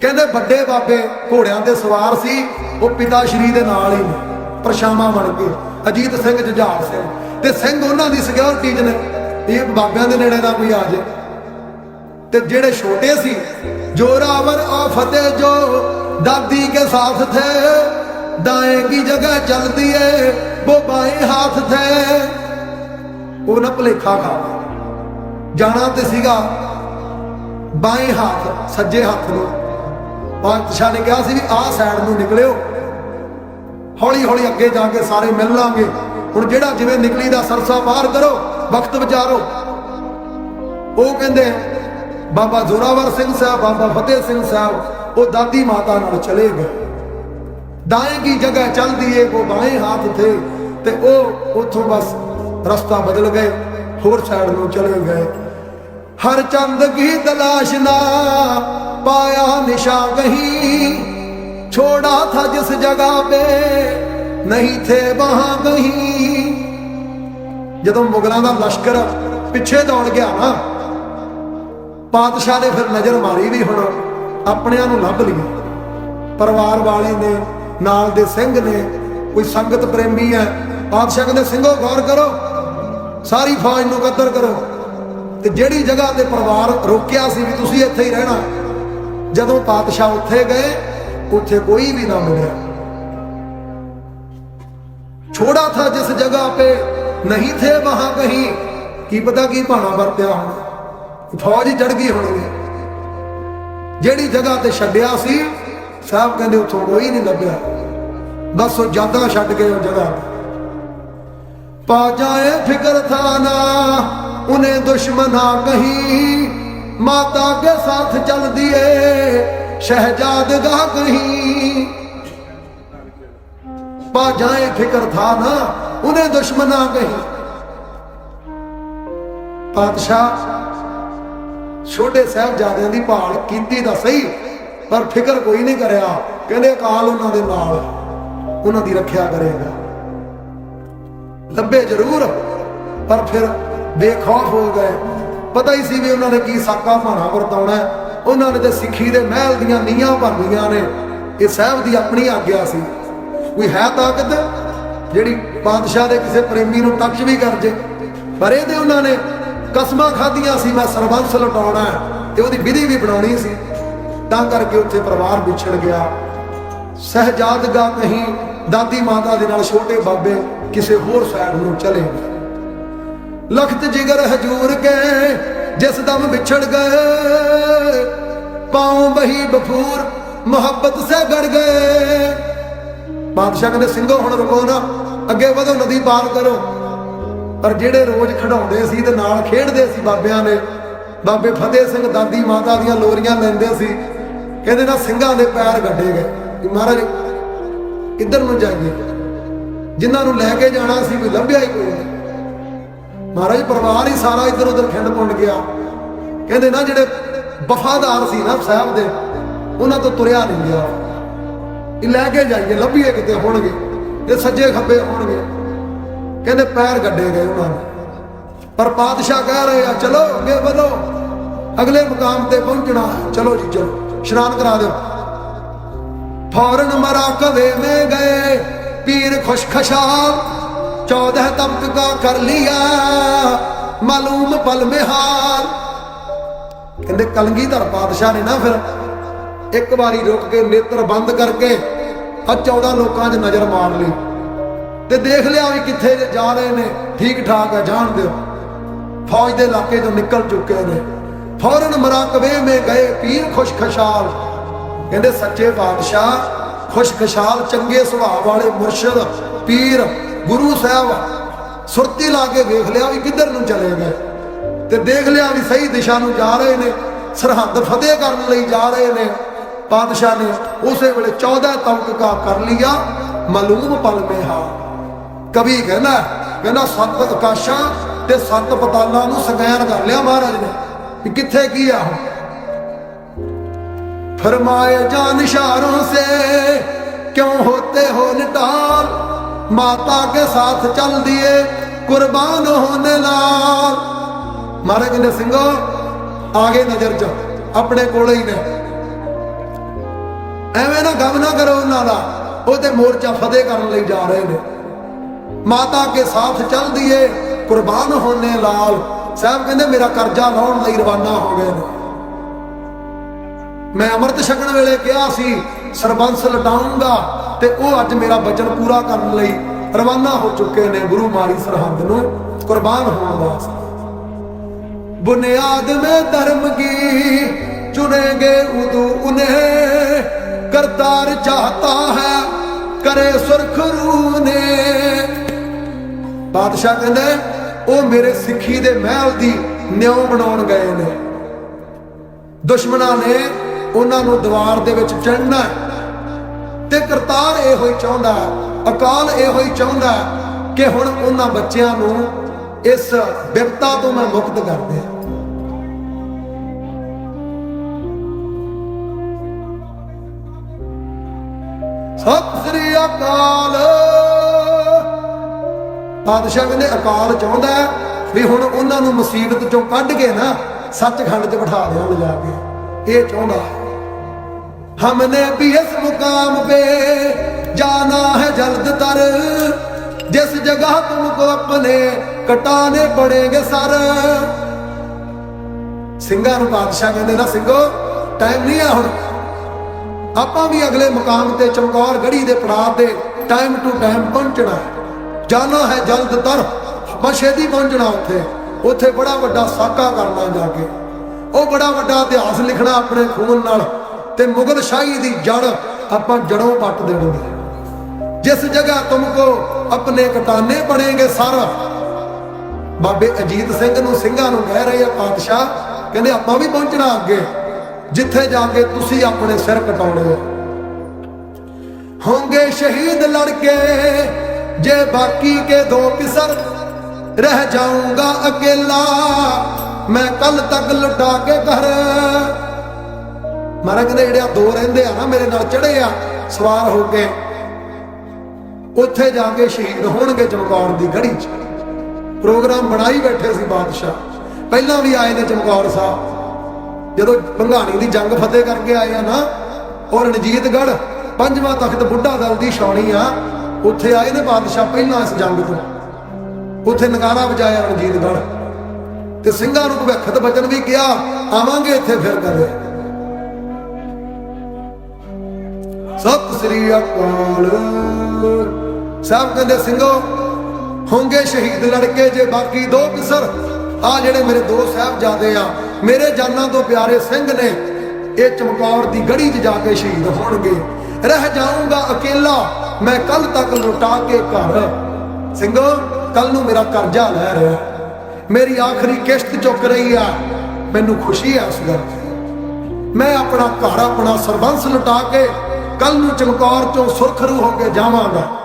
ਕਹਿੰਦੇ ਵੱਡੇ ਬਾਬੇ ਘੋੜਿਆਂ ਦੇ ਸਵਾਰ ਸੀ, ਉਹ ਪਿਤਾ ਸ਼੍ਰੀ ਦੇ ਨਾਲ ਹੀ ਪਰਛਾਵਾਂ ਬਣ ਕੇ, ਅਜੀਤ ਸਿੰਘ ਜੁਝਾਰ ਸਿੰਘ। ਤੇ ਸਿੰਘ ਉਹਨਾਂ ਦੀ ਸਿਕਿਉਰਿਟੀ ਚ ਨੇ ਇਹ ਬਾਬਿਆਂ ਦੇ ਨੇੜੇ ਦਾ ਕੋਈ ਆ ਜੇ। ਤੇ ਜਿਹੜੇ ਛੋਟੇ ਸੀ ਜੋਰਾਵਰ ਆ ਫਤਿਹ ਜੋ, ਦਾਦੀ ਕੇ ਸਾਥ ਥੇ, ਦਾਏ ਕੀ ਜਗ੍ਹਾ ਚਲਦੀ ਏ ਉਹ ਬਾਏ ਹੱਥ ਥੇ। ਉਹ ਨਾ ਭਲੇਖਾ ਖਾ ਜਾਣਾ ਤੇ ਸੀਗਾ, ਬਾਏ ਹੱਥ, ਸੱਜੇ ਹੱਥ ਨੂੰ। ਪਾਤਸ਼ਾਹ ਨੇ ਕਿਹਾ ਸੀ ਵੀ ਆਹ ਸਾਈਡ ਨੂੰ ਨਿਕਲਿਓ। ਹੌਲੀ ਹੌਲੀ ਅੱਗੇ ਜਾ ਕੇ ਸਾਰੇ ਮਿਲ ਲਾਂਗੇ। ਹੁਣ ਜਿਹੜਾ ਜਿਵੇਂ ਨਿਕਲੀ ਦਾ ਸਰਸਾ ਬਾਹਰ ਕਰੋ, ਵਕਤ ਵਿਚਾਰੋ। ਉਹ ਕਹਿੰਦੇ, ਬਾਬਾ ਜ਼ੋਰਾਵਰ ਸਿੰਘ ਸਾਹਿਬ, ਬਾਬਾ ਫਤਿਹ ਸਿੰਘ ਸਾਹਿਬ, ਉਹ ਦਾਦੀ ਮਾਤਾ ਨਾਲ ਚਲੇ ਗਏ। ਦਾਏ ਕੀ ਜਗ੍ਹਾ ਚੱਲਦੀ ਏ ਕੋ ਬਾਏ ਹੱਥ ਤੇ ਤੇ ਉਹ ਉੱਥੋਂ ਬਸ ਰਸਤਾ ਬਦਲ ਗਏ, ਹੋਰ ਸਾਈਡ ਨੂੰ ਚਲੇ ਗਏ। ਹਰ ਚੰਦ ਕੀ ਤਲਾਸ਼ ਨਾ ਪਾਇਆ ਨਿਸ਼ਾ ਕਹੀਂ छोड़ा था जिस जगह पे नहीं थे वहां कहीं ਜਦੋਂ ਮੁਗਲਾਂ ਦਾ ਲਸ਼ਕਰ ਪਿੱਛੇ ਦੌੜ ਗਿਆ ਨਾ ਪਾਤਸ਼ਾਹ ਨੇ ਫਿਰ ਨਜ਼ਰ ਮਾਰੀ ਵੀ ਹੁਣ ਆਪਣਿਆਂ ਨੂੰ ਲੱਭ ਲਿਆ ਪਰਿਵਾਰ ਵਾਲੇ ਨੇ ਨਾਲ ਦੇ ਸਿੰਘ ਨੇ ਕੋਈ ਸੰਗਤ ਪ੍ਰੇਮੀ ਹੈ ਪਾਤਸ਼ਾਹ ਕਹਿੰਦੇ ਸਿੰਘੋ ਗੌਰ ਕਰੋ ਸਾਰੀ ਫੌਜ ਨੂੰ ਕਦਰ ਕਰੋ ਤੇ ਜਿਹੜੀ ਜਗ੍ਹਾ ਤੇ ਪਰਿਵਾਰ ਰੋਕਿਆ ਸੀ ਵੀ ਤੁਸੀਂ ਇੱਥੇ ਹੀ ਰਹਿਣਾ ਜਦੋਂ ਪਾਤਸ਼ਾਹ ਉੱਥੇ ਗਏ, ਉੱਥੇ ਕੋਈ ਵੀ ਨਾ ਮਿਲਿਆ। ਛੋੜਾ ਥਾ ਜਿਸ ਜਗ੍ਹਾ ਪੇ ਨਹੀਂ ਥੇ ਵਹਾਂ ਕਹੀਂ, ਕੀ ਪਤਾ ਕੀ ਭਾਣਾ ਵਰਤਿਆ ਹੋਣਾ। ਫੌਜ ਹੀ ਚੜ ਗਈ ਹੋਣੀ। ਜਿਹੜੀ ਜਗ੍ਹਾ ਤੇ ਛੱਡਿਆ ਸੀ, ਸਾਹਿਬ ਕਹਿੰਦੇ ਉੱਥੋਂ ਕੋਈ ਨਹੀਂ ਲੱਭਿਆ। ਬਸ ਉਹ ਜਾਂਦਾ ਛੱਡ ਗਏ ਉਹ ਜਗ੍ਹਾ ਪਾ ਜਾਏ ਫਿਕਰ ਥਾ ਨਾ ਉਨੇ ਦੁਸ਼ਮਨਾ ਕਹੀਂ। ਮਾਤਾ ਕੇ ਸਾਥ ਚਲ ਦਿਏ ਸ਼ਹਿਜ਼ਾਦਗਾ ਕਹੀਂ। ਪਾ ਜਾਏ ਫਿਕਰ ਥਾ ਨਾ ਉਨੇ ਦੁਸ਼ਮਨਾ ਕਹੀਂ। ਪਾਤਸ਼ਾਹ, ਛੋਟੇ ਸਾਹਿਬਜ਼ਾਦਿਆਂ ਦੀ ਭਾਲ ਕੀਤੀ ਤਾਂ ਸਹੀ, ਪਰ ਫਿਕਰ ਕੋਈ ਨਹੀਂ ਕਰਿਆ। ਕਹਿੰਦੇ ਅਕਾਲ ਉਹਨਾਂ ਦੇ ਨਾਲ, ਉਹਨਾਂ ਦੀ ਰੱਖਿਆ ਕਰੇਗਾ। ਲੱਭੇ ਜ਼ਰੂਰ, ਪਰ ਫਿਰ ਬੇਖੌਫ ਹੋ ਗਏ। ਪਤਾ ਹੀ ਸੀ ਵੀ ਉਹਨਾਂ ਨੇ ਕੀ ਸਾਕਾ ਭਾਣਾ ਵਰਤਾਉਣਾ ਉਹਨਾਂ ਨੇ ਤੇ ਸਿੱਖੀ ਦੇ ਮਹਿਲ ਦੀਆਂ ਨੀਹਾਂ ਭਰਨੀਆਂ ਨੇ। ਇਹ ਸਾਹਿਬ ਦੀ ਆਪਣੀ ਆਗਿਆ ਸੀ। ਕੋਈ ਹੈ ਤਾਕਤ ਜਿਹੜੀ ਬਾਦਸ਼ਾਹ ਦੇ ਕਿਸੇ ਪ੍ਰੇਮੀ ਨੂੰ ਟੱਚ ਵੀ ਕਰ ਜੇ? ਪਰ ਇਹਦੇ ਉਹਨਾਂ ਨੇ ਕਸਮਾਂ ਖਾਧੀਆਂ ਸੀ, ਮੈਂ ਸਰਬੰਸ ਲਟਾਉਣਾ ਤੇ ਉਹਦੀ ਵਿਧੀ ਵੀ ਬਣਾਉਣੀ ਸੀ। ਤਾਂ ਕਰਕੇ ਉੱਥੇ ਪਰਿਵਾਰ ਵਿਛੜ ਗਿਆ। ਸਹਜਾਦਗਾ ਕਹੀਂ ਦਾਦੀ ਮਾਤਾ ਦੇ ਨਾਲ ਛੋਟੇ ਬਾਬੇ ਕਿਸੇ ਹੋਰ ਸਾਈਡ ਨੂੰ ਚਲੇ ਲਖਤ ਜਿਗਰ ਹਜੂਰ ਕੇ, ਜਿਸ ਦਮ ਵਿਛੜ ਗਏ। ਪਾਉ ਬਹੀ ਬਫੂਰ, ਮੁਹੱਬਤ ਸੇ ਗੜ ਗਏ। ਬਾਦਸ਼ਾਹ ਕਹਿੰਦੇ, ਸਿੰਘੋ, ਹੁਣ ਰੁਕੋ ਨਾ, ਅੱਗੇ ਵਧੋ, ਨਦੀ ਪਾਰ ਕਰੋ। ਪਰ ਜਿਹੜੇ ਰੋਜ਼ ਖੜਾਉਂਦੇ ਸੀ ਤੇ ਨਾਲ ਖੇਡਦੇ ਸੀ ਬਾਬਿਆਂ ਨੇ, ਬਾਬੇ ਫਤਿਹ ਸਿੰਘ ਦਾਦੀ ਮਾਤਾ ਦੀਆਂ ਲੋਰੀਆਂ ਲੈਂਦੇ ਸੀ, ਕਹਿੰਦੇ ਨਾ ਸਿੰਘਾਂ ਦੇ ਪੈਰ ਗੱਡੇ ਗਏ ਕਿ ਮਹਾਰਾਜ, ਕਿੱਧਰ ਨੂੰ ਜਾਈਏ? ਜਿਨ੍ਹਾਂ ਨੂੰ ਲੈ ਕੇ ਜਾਣਾ ਸੀ, ਕੋਈ ਲੱਭਿਆ ਹੀ ਕੋਈ ਨਹੀਂ। ਮਹਾਰਾਜ ਪਰਿਵਾਰ ਹੀ ਸਾਰਾ ਇੱਧਰ ਉੱਧਰ ਖਿੰਡ ਪੁੰਡ ਗਿਆ। ਕਹਿੰਦੇ ਨਾ ਜਿਹੜੇ ਵਫਾਦਾਰ ਸੀ ਨਾ ਸਾਹਿਬ ਦੇ, ਉਹਨਾਂ ਤੋਂ ਤੁਰਿਆ ਨਹੀਂ ਗਿਆ। ਇਹ ਲੈ ਕੇ ਜਾਈਏ, ਲੱਭੀਏ ਕਿਤੇ ਹੋਣਗੇ ਤੇ ਸੱਜੇ ਖੱਬੇ ਹੋਣਗੇ। ਕਹਿੰਦੇ ਪੈਰ ਗੱਡੇ ਗਏ ਉਹਨਾਂ ਨੇ। ਪਰ ਪਾਤਸ਼ਾਹ ਕਹਿ ਰਹੇ ਆ, ਚਲੋ, ਅੱਗੇ ਵਧੋ। ਅਗਲੇ ਮੁਕਾਮ ਤੇ ਪਹੁੰਚਣਾ ਚਲੋ ਜੀ, ਚਲੋ। ਇਸ਼ਨਾਨ ਕਰਾ ਦਿਓ। ਫੌਰਨ ਮਰਾਕਵੇ ਮੇ ਗਏ, ਪੀਰ ਖੁਸ਼ਖਸ਼ਾਲ 14 ਤਬਕ ਕਾ ਕਰ ਲਿਆ, ਮਾਲੂਮ ਪਲ ਮੇ ਹਾਲ ਕਹਿੰਦੇ ਕਲਗੀਧਰ ਪਾਤਸ਼ਾਹ ਨੇ ਨਾ ਫਿਰ ਇੱਕ ਵਾਰੀ ਰੁਕ ਕੇ ਨੇਤਰ ਬੰਦ ਕਰਕੇ ਆ 14 ਲੋਕਾਂ 'ਚ ਨਜ਼ਰ ਮਾਰ ਲਈ। ਤੇ ਦੇਖ ਲਿਆ ਵੀ ਕਿੱਥੇ ਜਾ ਰਹੇ ਨੇ ਠੀਕ ਠਾਕ ਹੈ ਜਾਣ ਦਿਓ। ਫੌਜ ਦੇ ਇਲਾਕੇ ਤੋਂ ਨਿਕਲ ਚੁੱਕੇ ਨੇ। ਫੌਰਨ ਮਰਾਕਵੇ ਮੇ ਗਏ ਪੀਰ ਖੁਸ਼ਖਸ਼ਾਲ। ਕਹਿੰਦੇ ਸੱਚੇ ਬਾਦਸ਼ਾਹ ਖੁਸ਼ਖਸ਼ਾਲ ਚੰਗੇ ਸੁਭਾਅ ਵਾਲੇ ਮੁਰਸ਼ਿਦ, ਪੀਰ ਗੁਰੂ ਸਾਹਿਬ ਸੁਰਤੀ ਲਾ ਕੇ ਵੇਖ ਲਿਆ ਵੀ ਕਿੱਧਰ ਨੂੰ ਚਲੇ ਗਏ। ਤੇ ਦੇਖ ਲਿਆ ਵੀ ਸਹੀ ਦਿਸ਼ਾ ਨੂੰ ਜਾ ਰਹੇ ਨੇ, ਸਰਹੱਦ ਫਤਿਹ ਕਰਨ ਲਈ ਜਾ ਰਹੇ ਨੇ। ਪਾਤਸ਼ਾਹ ਨੇ ਉਸੇ ਵੇਲੇ 14 ਤੌਕਾ ਕਰ ਲਿਆ, ਮਾਲੂਮ ਪਲ ਮੇਹਾ। ਕਵੀ ਕਹਿੰਦਾ ਕਹਿੰਦਾ ਸੱਤ ਆਕਾਸ਼ਾਂ ਤੇ ਸਤ ਪਤਾਲਾਂ ਨੂੰ ਸਕੈਨ ਕਰ ਲਿਆ ਮਹਾਰਾਜ ਨੇ। ਕਿ ਕਿੱਥੇ ਕੀ ਆ ਫਰਮਾਏ ਜਾਂ ਇਸ਼ਾਰੋਂ ਸੇ ਕਿਉਂ ਹੋਤੇ ਹੋ ਨਿਟਾਲ? माता के साथ चल दिए कुर्बान होने लाल महाराज ਕਹਿੰਦੇ ਸਿੰਘੋ ਆਗੇ ਨਜ਼ਰ ਚ ਆਪਣੇ ਕੋਲੇ ਹੀ ਨੇ ਸਿੰਘਾਂ ਦਾ ਉਹਦੇ ਮੋਰਚਾ ਫਤਿਹ ਕਰਨ ਲਈ ਜਾ ਰਹੇ ਨੇ ਮਾਤਾ ਕੇ ਸਾਥ ਚੱਲ ਦੀਏ ਕੁਰਬਾਨ ਹੋਣੇ ਲਾਲ ਸਾਹਿਬ ਕਹਿੰਦੇ ਮੇਰਾ ਕਰਜ਼ਾ ਲਾਉਣ ਲਈ ਰਵਾਨਾ ਹੋ ਗਏ ਨੇ ਮੈਂ ਅੰਮ੍ਰਿਤ ਛਕਣ ਵੇਲੇ ਕਿਹਾ ਸੀ ਸਰਬੰਸ ਲਟਾਉਂਗਾ ਤੇ ਉਹ ਅੱਜ ਮੇਰਾ ਬਚਨ ਪੂਰਾ ਕਰਨ ਲਈ ਰਵਾਨਾ ਹੋ ਚੁੱਕੇ ਨੇ ਗੁਰੂ ਮਾਰੀ ਸਰਹੰਦ ਨੂੰ, ਕੁਰਬਾਨ ਹੋਣ ਵਾਸਤੇ। ਬੁਨਿਆਦ ਮੇ ਧਰਮ ਕੀ ਚੁਣेंगे ਉਦੋਂ ਉਨੇ ਕਰਤਾਰ ਚਾਹਤਾ ਹੈ, ਕਰੇ ਸੁਰਖਰੂ ਨੇ ਬਾਦਸ਼ਾਹ ਕਹਿੰਦੇ, ਉਹ ਮੇਰੇ ਸਿੱਖੀ ਦੇ ਮਹਿਲ ਦੀ ਨਿਉ ਬਣਾਉਣ ਗਏ ਨੇ। ਦੁਸ਼ਮਣਾਂ ਨੇ ਉਹਨਾਂ ਨੂੰ ਦੀਵਾਰ ਦੇ ਵਿੱਚ ਚੜਨਾ ਤੇ ਕਰਤਾਰ ਇਹੋ ਹੀ ਚਾਹੁੰਦਾ ਹੈ, ਅਕਾਲ ਇਹੋ ਹੀ ਚਾਹੁੰਦਾ ਕਿ ਹੁਣ ਉਹਨਾਂ ਬੱਚਿਆਂ ਨੂੰ ਇਸ ਬਿਪਤਾ ਤੋਂ ਮੈਂ ਮੁਕਤ ਕਰ ਦਿਆਂ। ਸਤਿ ਸ੍ਰੀ ਅਕਾਲ। ਬਾਦਸ਼ਾਹ ਕਹਿੰਦੇ ਅਕਾਲ ਚਾਹੁੰਦਾ ਹੈ ਵੀ ਹੁਣ ਉਹਨਾਂ ਨੂੰ ਮੁਸੀਬਤ ਚੋਂ ਕੱਢ ਕੇ ਨਾ ਸੱਚਖੰਡ 'ਚ ਬਿਠਾ ਦਿਆਂ ਲਿਜਾ ਕੇ। ਇਹ ਚਾਹੁੰਦਾ ਹੈ। हमने भी इस मुकाम पे जाना है जल्द तर जिस जगह तुमको अपने कटाने पड़ेंगे सर ਸਿੰਘਾਂ ਨੂੰ ਬਾਦਸ਼ਾਹ ਕਹਿੰਦੇ ਨਾ ਸਿੰਘੋ ਟਾਈਮ ਨਹੀਂ ਆ ਹੁਣ ਆਪਾਂ ਵੀ ਅਗਲੇ ਮੁਕਾਮ ਤੇ ਚਮਕੌਰ ਗੜੀ ਦੇ ਪੜਾਅ ਤੇ ਟਾਈਮ ਟੂ ਟਾਈਮ ਪਹੁੰਚਣਾ ਹੈ ਜਾਣਾ ਹੈ ਜਲਦ ਤਰ ਆਪਾਂ ਛੇਤੀ ਪਹੁੰਚਣਾ ਉੱਥੇ ਉੱਥੇ ਬੜਾ ਵੱਡਾ ਸਾਕਾ ਕਰਨਾ ਜਾ ਕੇ ਉਹ ਬੜਾ ਵੱਡਾ ਇਤਿਹਾਸ ਲਿਖਣਾ ਆਪਣੇ ਖੂਨ ਨਾਲ ਤੇ ਮੁਗਲ ਸ਼ਾਹੀ ਦੀ ਜੜ ਆਪਾਂ ਜੜੋਂ ਪੱਟ ਦੇਣੀ ਜਿਸ ਜਗ੍ਹਾ ਤੁਮਕੋ ਆਪਣੇ ਕਟਾਨੇ ਪੜेंगे ਸਰ। ਬਾਬੇ ਅਜੀਤ ਸਿੰਘ ਨੂੰ ਸਿੰਘਾਂ ਨੂੰ ਕਹਿ ਰਹੇ ਆ ਪਾਤਸ਼ਾਹ, ਕਹਿੰਦੇ ਆਪਾਂ ਵੀ ਪਹੁੰਚਣਾ ਅੱਗੇ। ਜਿੱਥੇ ਜਾ ਕੇ ਤੁਸੀਂ ਆਪਣੇ ਸਿਰ ਕਟਾਉਣੇ ਹੋ ਹੋਂਗੇ ਸ਼ਹੀਦ ਲੜਕੇ, ਜੇ ਬਾਕੀ ਕੇ ਦੋ ਕਿਸਰ ਰਹਿ ਜਾਊਂਗਾ ਅਕੇਲਾ। ਮੈਂ ਕੱਲ ਤੱਕ ਲੁਟਾ ਕੇ ਘਰ ਮਹਾਰਾਜ ਕਹਿੰਦੇ, ਜਿਹੜੇ ਆ ਦੋ ਰਹਿੰਦੇ ਆ ਨਾ ਮੇਰੇ ਨਾਲ ਚੜੇ ਆ, ਸਵਾਰ ਹੋ ਕੇ, ਉੱਥੇ ਜਾ ਕੇ ਸ਼ਹੀਦ ਹੋਣਗੇ ਚਮਕੌਰ ਦੀ ਗੜੀ 'ਚ। ਪ੍ਰੋਗਰਾਮ ਬਣਾਈ ਬੈਠੇ ਸੀ ਬਾਦਸ਼ਾਹ। ਪਹਿਲਾਂ ਵੀ ਆਏ ਨੇ ਚਮਕੌਰ ਸਾਹਿਬ। ਜਦੋਂ ਭੰਗਾਣੀ ਦੀ ਜੰਗ ਫਤਿਹ ਕਰਕੇ ਆਏ ਆ ਨਾ, ਔਰ ਰਣਜੀਤਗੜ੍ਹ ਪੰਜਵਾਂ ਤਖਤ ਬੁੱਢਾ ਦਲ ਦੀ ਛਾਉਣੀ ਆ, ਉੱਥੇ ਆਏ ਨੇ ਬਾਦਸ਼ਾਹ ਪਹਿਲਾਂ ਇਸ ਜੰਗ ਤੋਂ। ਉੱਥੇ ਨਗਾਰਾ ਵਜਾਇਆ ਰਣਜੀਤਗੜ੍ਹ ਤੇ ਸਿੰਘਾਂ ਨੂੰ ਭਵਿੱਖਤ ਬਚਨ ਵੀ ਕਿਹਾ, ਆਵਾਂਗੇ ਇੱਥੇ ਫਿਰ ਕਦੇ। ਸਤਿ ਸ੍ਰੀ ਅਕਾਲ। ਸਾਹਿਬ ਕਹਿੰਦੇ ਸਿੰਘੋ ਹੋਂਗੇ ਸ਼ਹੀਦ ਲੜਕੇ ਜੇ ਬਾਕੀ ਦੋ ਪਿਸਰ ਆ ਜਿਹੜੇ ਮੇਰੇ ਦੋ ਸਾਹਿਬਜ਼ਾਦੇ ਆ, ਮੇਰੇ ਜਾਨਾਂ ਤੋਂ ਪਿਆਰੇ ਸਿੰਘ ਨੇ, ਇਹ ਚਮਕੌਰ ਦੀ ਗੜੀ 'ਚ ਜਾ ਕੇ ਸ਼ਹੀਦ ਹੋਣਗੇ। ਰਹਿ ਜਾਊਂਗਾ ਅਕੇਲਾ, ਮੈਂ ਕੱਲ ਤੱਕ ਲੁਟਾ ਕੇ ਘਰ। ਸਿੰਘੋ ਕੱਲ ਨੂੰ ਮੇਰਾ ਕਰਜ਼ਾ ਲੈ ਰਿਹਾ ਮੇਰੀ ਆਖਰੀ ਕਿਸ਼ਤ ਚੁੱਕ ਰਹੀ ਆ। ਮੈਨੂੰ ਖੁਸ਼ੀ ਆ ਉਸ ਗੱਲ ਮੈਂ ਆਪਣਾ ਘਰ, ਆਪਣਾ ਸਰਬੰਸ ਲੁਟਾ ਕੇ ਕੱਲ ਨੂੰ ਚਮਕੌਰ ਚੋਂ ਸੁਰਖਰੂ ਹੋ ਕੇ ਜਾਵਾਂਗਾ।